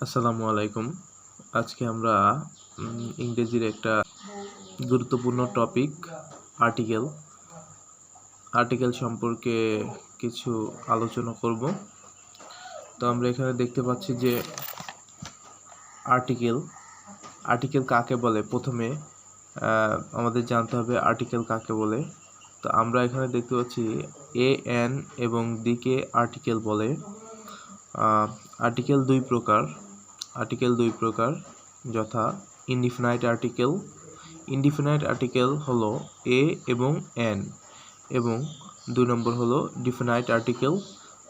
আসসালামু আলাইকুম। আজকে আমরা ইংরেজির একটা গুরুত্বপূর্ণ টপিক আর্টিকেল আর্টিকেল সম্পর্কে কিছু আলোচনা করব। তো আমরা এখানে দেখতে পাচ্ছি যে আর্টিকেল আর্টিকেল কাকে বলে? প্রথমে আমাদের জানতে হবে আর্টিকেল কাকে বলে। তো আমরা এখানে দেখতে পাচ্ছি এ এন এবং দিকে আর্টিকেল বলে। আর্টিকেল দুই প্রকার। আর্টিকেল দুই প্রকার, যথা ইনডিফিনাইট আর্টিকেল। ইনডিফিনাইট আর্টিকেল হলো এ এবং এন এবং দুই নম্বর হলো ডিফিনাইট আর্টিকেল।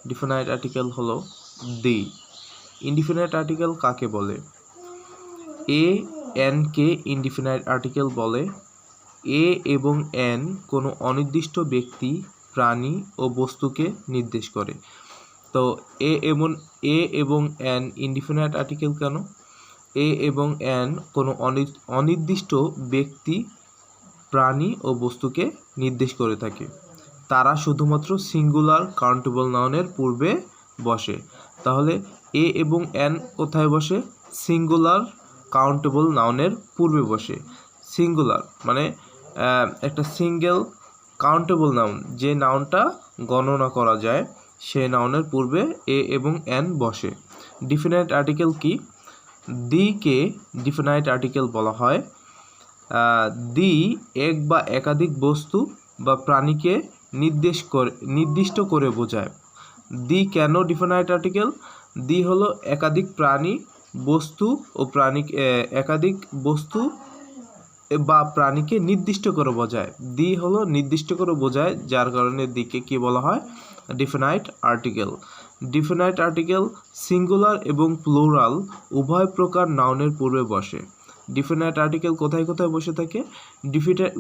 ডিফিনাইট আর্টিকেল হলো দি ইনডিফিনাইট আর্টিকেল কাকে বলে? এ এন কে ইনডিফিনাইট আর্টিকেল বলে। এ এবং এন কোনো অনির্দিষ্ট ব্যক্তি, প্রাণী ও বস্তুকে নির্দেশ করে। তো এ এবং এ এবং এন ইনডিফিনাইট আর্টিকেল কেন? এ এবং এন কোনো অনি- অনির্দিষ্ট ব্যক্তি, প্রাণী ও বস্তুকে নির্দেশ করে থাকে। তারা শুধুমাত্র সিঙ্গুলার কাউন্টেবল নাউনের পূর্বে বসে। তাহলে এ এবং এন কোথায় বসে? সিঙ্গুলার কাউন্টেবল নাউনের পূর্বে বসে। সিঙ্গুলার মানে একটা সিঙ্গেল কাউন্টেবল নাউন যে নাউনটা গণনা করা যায়। সে নাউনের পূর্বে এ এবং এন বসে। ডিফিনাইট আর্টিকেল কি? দিকে ডিফিনাইট আর্টিকেল বলা হয়। দি এক বা একাধিক বস্তু বা প্রাণীকে নির্দেশ করে, নির্দিষ্ট করে বোঝায়। দি কেন ডিফিনাইট আর্টিকেল? দি হলো একাধিক প্রাণী, বস্তু ও প্রাণী একাধিক বস্তু বা প্রাণীকে নির্দিষ্ট করে বোঝায়। দি হলো নির্দিষ্ট করে বোঝায়, যার কারণে দিকে কি বলা হয়? Definite article definite article singular এবং প্লোরাল উভয় প্রকার নাউনের পূর্বে বসে। ডিফিনাইট আর্টিকেল কোথায় কোথায় বসে থাকে?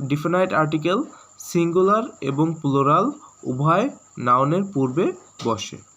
ডিফিনাইট আর্টিকেল সিঙ্গুলার এবং প্লোরাল উভয় নাউনের পূর্বে বসে।